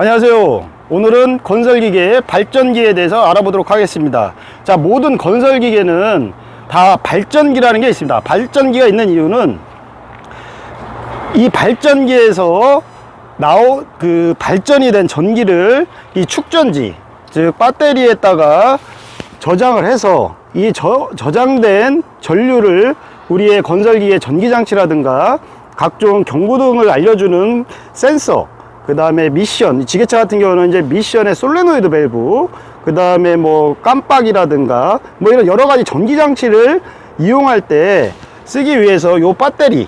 안녕하세요. 오늘은 건설기계의 발전기에 대해서 알아보도록 하겠습니다. 자, 모든 건설기계는 다 발전기라는 게 있습니다. 발전기가 있는 이유는 이 발전기에서 나오 그 발전이 된 전기를 이 축전지 즉 배터리에다가 저장을 해서 이 저, 저장된 전류를 우리의 건설기의 전기장치라든가 각종 경고등을 알려주는 센서 그 다음에 미션 지게차 같은 경우는 이제 미션의 솔레노이드 밸브 그 다음에 뭐 깜빡이라든가 뭐 이런 여러 가지 전기 장치를 이용할 때 쓰기 위해서 요 배터리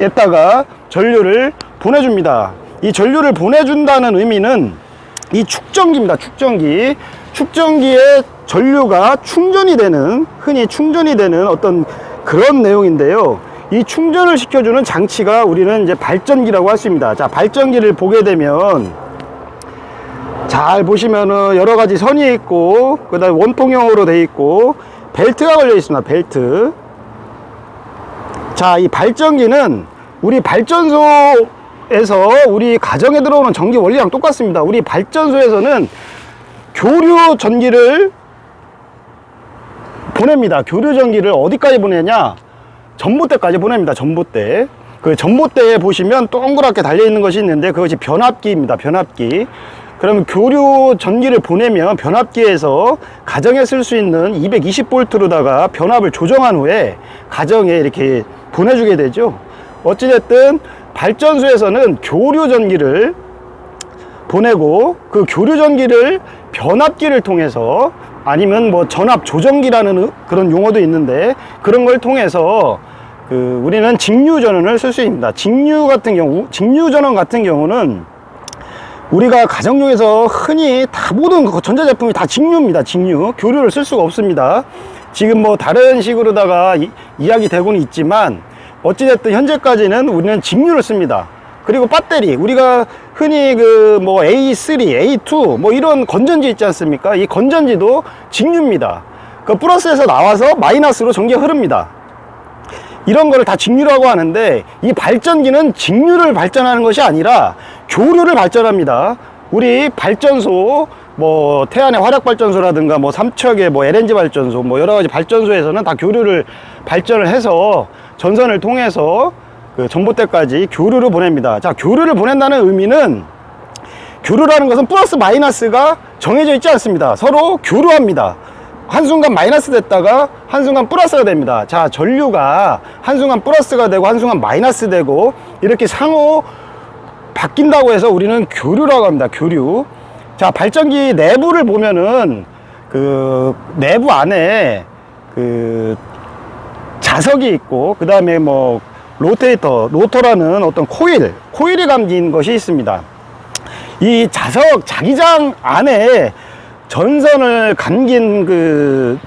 에다가 전류를 보내줍니다. 이 전류를 보내준다는 의미는 이 축전기입니다. 축전기. 축전기에 전류가 충전이 되는, 흔히 충전이 되는 어떤 그런 내용인데요. 이 충전을 시켜주는 장치가 우리는 이제 발전기라고 할 수 있습니다. 자, 발전기를 보게 되면 잘 보시면은 여러 가지 선이 있고, 그 다음에 원통형으로 돼 있고, 벨트가 걸려 있습니다. 벨트. 자, 이 발전기는 우리 발전소에서 우리 가정에 들어오는 전기 원리랑 똑같습니다. 우리 발전소에서는 교류 전기를 보냅니다. 교류 전기를 어디까지 보내냐? 전봇대까지 보냅니다. 전봇대. 그 전봇대에 보시면 동그랗게 달려 있는 것이 있는데 그것이 변압기입니다. 변압기. 그러면 교류 전기를 보내면 변압기에서 가정에 쓸 수 있는 220볼트로다가 변압을 조정한 후에 가정에 이렇게 보내주게 되죠. 어찌됐든 발전소에서는 교류 전기를 보내고 그 교류 전기를 변압기를 통해서 아니면 뭐 전압 조정기라는 그런 용어도 있는데 그런 걸 통해서 그 우리는 직류 전원을 쓸 수 있습니다. 직류 같은 경우, 직류 전원 같은 경우는 우리가 가정용에서 흔히 다 모든 그 전자 제품이 다 직류입니다. 직류. 교류를 쓸 수가 없습니다. 지금 뭐 다른 식으로다가 이, 이야기 되고는 있지만 어찌됐든 현재까지는 우리는 직류를 씁니다. 그리고 배터리 우리가 흔히 그 뭐 A3, A2 뭐 이런 건전지 있지 않습니까? 이 건전지도 직류입니다. 그 플러스에서 나와서 마이너스로 전기가 흐릅니다. 이런 거를 다 직류라고 하는데 이 발전기는 직류를 발전하는 것이 아니라 교류를 발전합니다. 우리 발전소 뭐 태안의 화력 발전소라든가 뭐 삼척의 뭐 LNG 발전소 뭐 여러 가지 발전소에서는 다 교류를 발전을 해서 전선을 통해서 그 전봇대까지 교류를 보냅니다. 자, 교류를 보낸다는 의미는 교류라는 것은 플러스 마이너스가 정해져 있지 않습니다. 서로 교류합니다. 한순간 마이너스 됐다가 한순간 플러스가 됩니다. 자, 전류가 한순간 플러스가 되고 한순간 마이너스 되고 이렇게 상호 바뀐다고 해서 우리는 교류라고 합니다. 교류. 자, 발전기 내부를 보면은 그 내부 안에 그 자석이 있고 그 다음에 뭐 로테이터, 로터라는 어떤 코일, 코일이 감긴 것이 있습니다. 이 자석 자기장 안에 전선을 감긴 그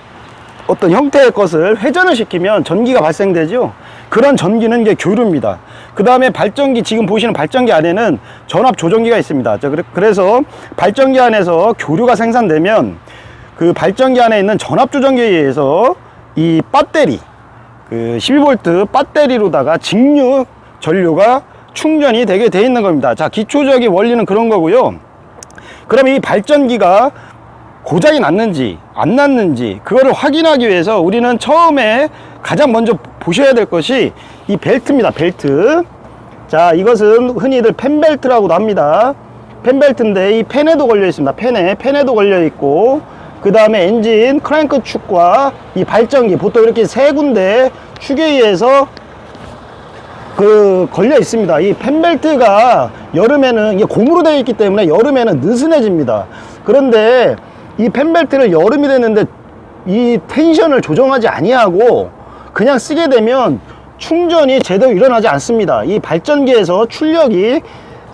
어떤 형태의 것을 회전을 시키면 전기가 발생되죠. 그런 전기는 이게 교류입니다. 그 다음에 발전기, 지금 보시는 발전기 안에는 전압 조정기가 있습니다. 그래서 발전기 안에서 교류가 생산되면 그 발전기 안에 있는 전압 조정기에 의해서 이 배터리, 그 12V 배터리로다가 직류 전류가 충전이 되게 돼 있는 겁니다. 자, 기초적인 원리는 그런 거고요. 그럼 이 발전기가 고장이 났는지 안 났는지 그거를 확인하기 위해서 우리는 처음에 가장 먼저 보셔야 될 것이 이 벨트입니다. 벨트. 자, 이것은 흔히들 펜벨트라고도 합니다. 펜벨트인데 이 펜에도 걸려 있습니다. 펜에 펜에도 걸려 있고 그 다음에 엔진 크랭크 축과 이 발전기 보통 이렇게 세 군데 축에 의해서 그 걸려 있습니다. 이 펜벨트가 여름에는 이게 고무로 되어 있기 때문에 여름에는 느슨해집니다. 그런데 이 펜벨트를 여름이 됐는데 이 텐션을 조정하지 아니하고 그냥 쓰게 되면 충전이 제대로 일어나지 않습니다. 이 발전기에서 출력이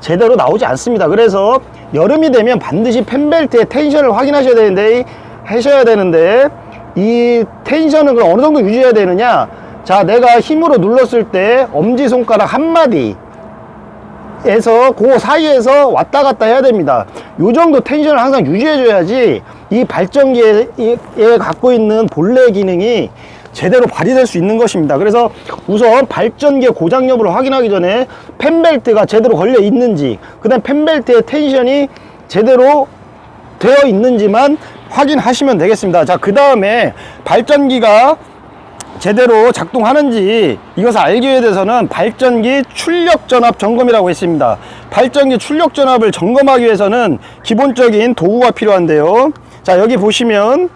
제대로 나오지 않습니다. 그래서 여름이 되면 반드시 펜벨트의 텐션을 확인하셔야 되는데 하셔야 되는데 이 텐션은 그럼 어느 정도 유지해야 되느냐? 자, 내가 힘으로 눌렀을 때 엄지손가락 한 마디 에서 그 사이에서 왔다 갔다 해야 됩니다. 요 정도 텐션을 항상 유지해 줘야지 이 발전기에 에 갖고 있는 본래 기능이 제대로 발휘될 수 있는 것입니다. 그래서 우선 발전기의 고장 여부를 확인하기 전에 펜벨트가 제대로 걸려 있는지, 그 다음 펜벨트의 텐션이 제대로 되어 있는지만 확인하시면 되겠습니다. 자, 그 다음에 발전기가 제대로 작동하는지 이것을 알기 위해서는 발전기 출력 전압 점검이라고 했습니다. 발전기 출력 전압을 점검하기 위해서는 기본적인 도구가 필요한데요. 자, 여기 보시면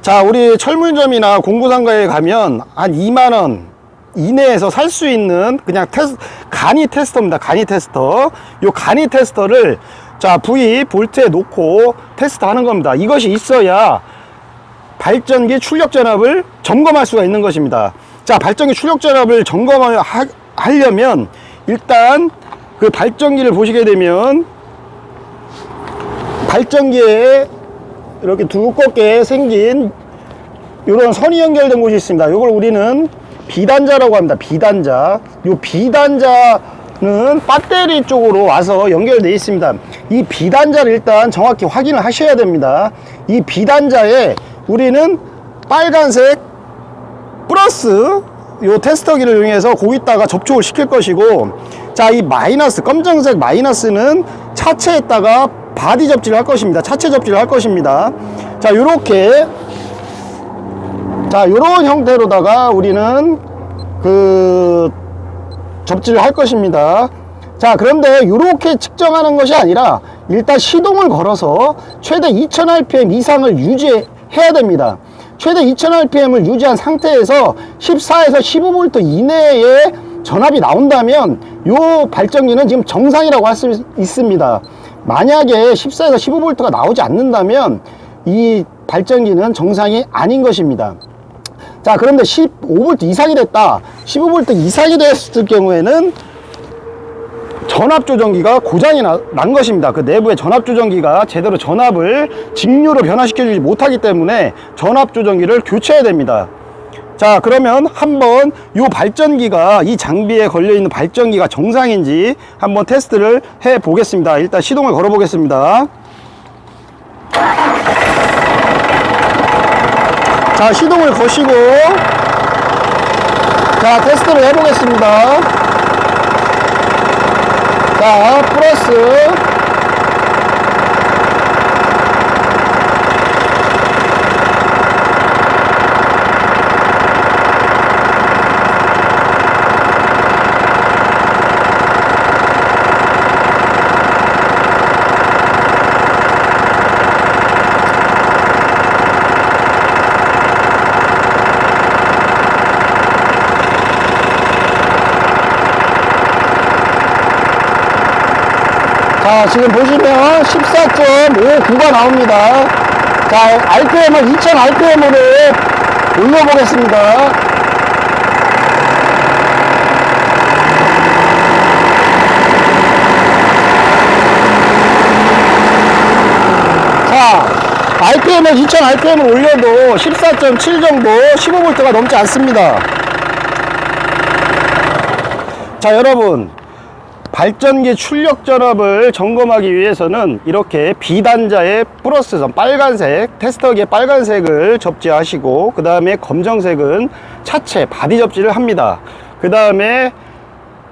자, 우리 철물점이나 공구상가에 가면 한 2만원 이내에서 살 수 있는 그냥 테스, 간이 테스터입니다. 간이 테스터. 요 간이 테스터를 자, V 볼트에 놓고 테스트 하는 겁니다. 이것이 있어야 발전기 출력 전압을 점검할 수가 있는 것입니다. 자, 발전기 출력 전압을 점검하려면 일단 그 발전기를 보시게 되면 발전기에 이렇게 두껍게 생긴 이런 선이 연결된 곳이 있습니다. 이걸 우리는 비단자라고 합니다. 비단자. 이 비단자 는 배터리 쪽으로 와서 연결되어 있습니다. 이 비단자를 일단 정확히 확인을 하셔야 됩니다. 이 비단자에 우리는 빨간색 플러스 요 테스터기를 이용해서 거기다가 접촉을 시킬 것이고 자 이 마이너스 검정색 마이너스는 차체에다가 바디 접지를 할 것입니다 차체 접지를 할 것입니다 자 요렇게 자 요런 형태로다가 우리는 그 접지를 할 것입니다. 자 그런데 이렇게 측정하는 것이 아니라 일단 시동을 걸어서 최대 2000rpm 이상을 유지해야 됩니다. 최대 2000rpm을 유지한 상태에서 14에서 15V 이내에 전압이 나온다면 이 발전기는 지금 정상이라고 할 수 있습니다. 만약에 14에서 15V가 나오지 않는다면 이 발전기는 정상이 아닌 것입니다 자 그런데 15V 이상이 됐다 15V 이상이 됐을 경우에는 전압 조정기가 고장이 나, 난 것입니다. 그 내부의 전압 조정기가 제대로 전압을 직류로 변화시켜 주지 못하기 때문에 전압 조정기를 교체해야 됩니다. 자 그러면 한번 이 발전기가 이 장비에 걸려 있는 발전기가 정상인지 한번 테스트를 해 보겠습니다. 일단 시동을 걸어 보겠습니다. 자 시동을 거시고 자 테스트를 해 보겠습니다. 자, 플러스. 자, 지금 보시면 14.59가 나옵니다. 자, RPM을 2000 RPM으로 올려보겠습니다. 자, RPM을 2000 RPM을 올려도 14.7 정도 15V가 넘지 않습니다. 자, 여러분. 발전기 출력 전압을 점검하기 위해서는 이렇게 비단자의 플러스선 빨간색 테스터기의 빨간색을 접지하시고 그 다음에 검정색은 차체 바디 접지를 합니다. 그 다음에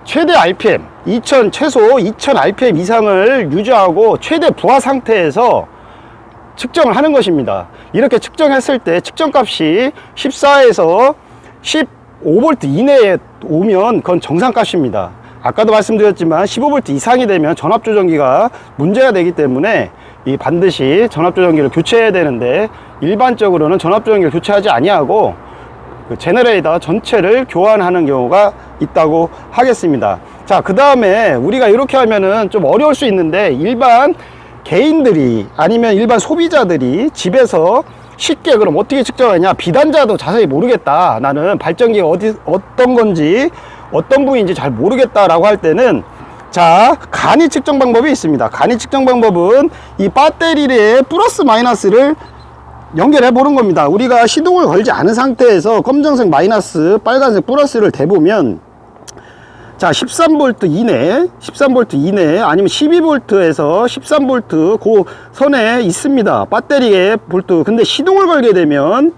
최대 RPM 2000 최소 2000 RPM 이상을 유지하고 최대 부하 상태에서 측정을 하는 것입니다. 이렇게 측정했을 때 측정값이 14에서 15V 이내에 오면 그건 정상값입니다 아까도 말씀드렸지만 15V 이상이 되면 전압 조정기가 문제가 되기 때문에 이 반드시 전압 조정기를 교체해야 되는데 일반적으로는 전압 조정기를 교체하지 아니하고 그 제너레이터 전체를 교환하는 경우가 있다고 하겠습니다. 자, 그 다음에 우리가 이렇게 하면은 좀 어려울 수 있는데 일반 개인들이 아니면 일반 소비자들이 집에서 쉽게 그럼 어떻게 측정하냐 비단자도 자세히 모르겠다 나는 발전기가 어디 어떤 건지 어떤 부위인지 잘 모르겠다라고 할 때는 자 간이 측정 방법이 있습니다. 간이 측정 방법은 이 배터리의 플러스 마이너스를 연결해 보는 겁니다. 우리가 시동을 걸지 않은 상태에서 검정색 마이너스 빨간색 플러스를 대보면 자 13V 이내 13V 이내 아니면 12V에서 13V 그 선에 있습니다. 배터리의 볼트. 근데 시동을 걸게 되면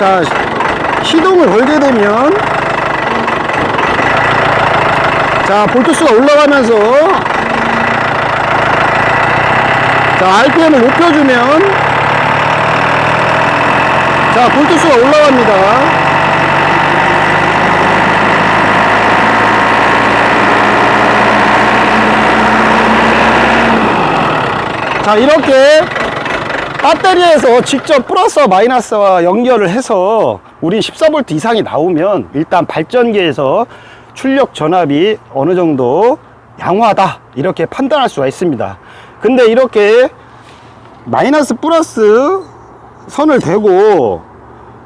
자, 시동을 걸게 되면 자, 볼트수가 올라가면서 자, RPM을 높여주면 자, 볼트수가 올라갑니다. 자, 이렇게 배터리에서 직접 플러스와 마이너스와 연결을 해서 우리 14V 이상이 나오면 일단 발전기에서 출력 전압이 어느 정도 양호하다 이렇게 판단할 수가 있습니다. 근데 이렇게 마이너스 플러스 선을 대고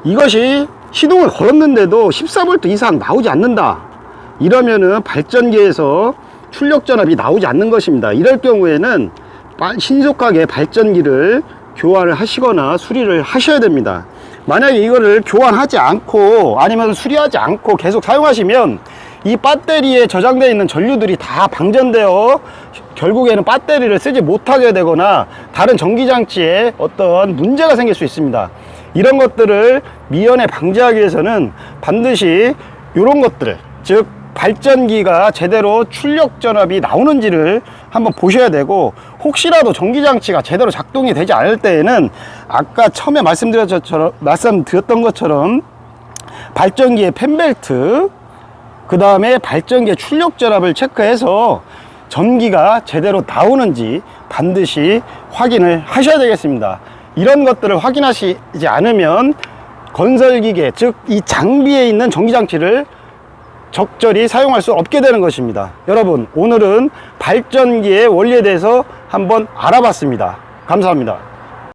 이것이 시동을 걸었는데도 14V 이상 나오지 않는다. 이러면은 발전기에서 출력 전압이 나오지 않는 것입니다. 이럴 경우에는 빠- 신속하게 발전기를 교환을 하시거나 수리를 하셔야 됩니다. 만약에 이거를 교환하지 않고 아니면 수리하지 않고 계속 사용하시면 이 배터리에 저장되어 있는 전류들이 다 방전되어 결국에는 배터리를 쓰지 못하게 되거나 다른 전기장치에 어떤 문제가 생길 수 있습니다. 이런 것들을 미연에 방지하기 위해서는 반드시 이런 것들을 즉 발전기가 제대로 출력 전압이 나오는지를 한번 보셔야 되고 혹시라도 전기장치가 제대로 작동이 되지 않을 때에는 아까 처음에 말씀드렸처럼 말씀드렸던 것처럼 발전기의 펜벨트 그 다음에 발전기의 출력 전압을 체크해서 전기가 제대로 나오는지 반드시 확인을 하셔야 되겠습니다. 이런 것들을 확인하시지 않으면 건설기계 즉 이 장비에 있는 전기장치를 적절히 사용할 수 없게 되는 것입니다. 여러분, 오늘은 발전기의 원리에 대해서 한번 알아봤습니다. 감사합니다.